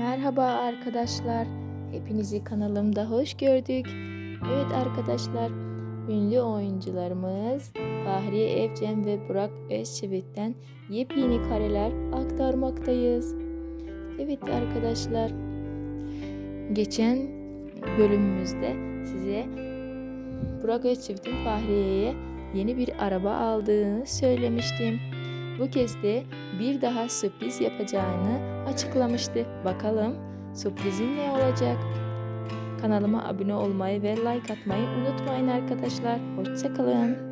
Merhaba arkadaşlar. Hepinizi kanalımda hoş gördük. Evet arkadaşlar, ünlü oyuncularımız Fahriye Evcen ve Burak Özçivit'ten yepyeni kareler aktarmaktayız. Evet arkadaşlar, geçen bölümümüzde size Burak Özçivit'in Fahriye'ye yeni bir araba aldığını söylemiştim. Bu kez de bir daha sürpriz yapacağını açıklamıştı. Bakalım sürprizin ne olacak? Kanalıma abone olmayı ve like atmayı unutmayın arkadaşlar. Hoşçakalın.